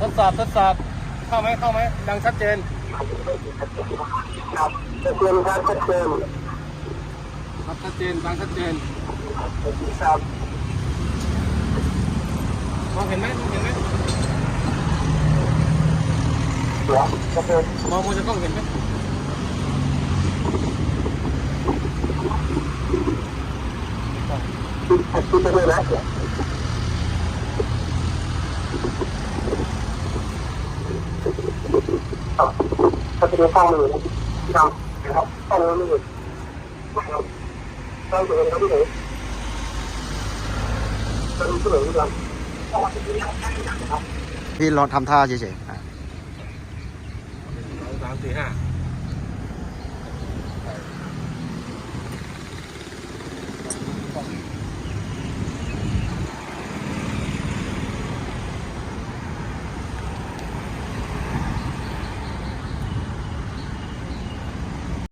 ทดสอบทดสอบเข้าไหมเข้าไหมดังชัดเจนครับชัดเจนครับชัดเจนครับชัดเจนดังชัดเจนครับมองเห็นไหมมองเห็นไหมเดี๋ยวชัดเจนมองมองจะกล้องเห็นไหมคิดคิดไปเลยนะ ครับถ้าจะเป็นข้อมือนะครับนะครับข้อมือมือนะครับต้องเดินครับพี่หนูต้องพี่หนูครับพี่ลองทำท่าเฉยๆอะสองสามสี่ห้า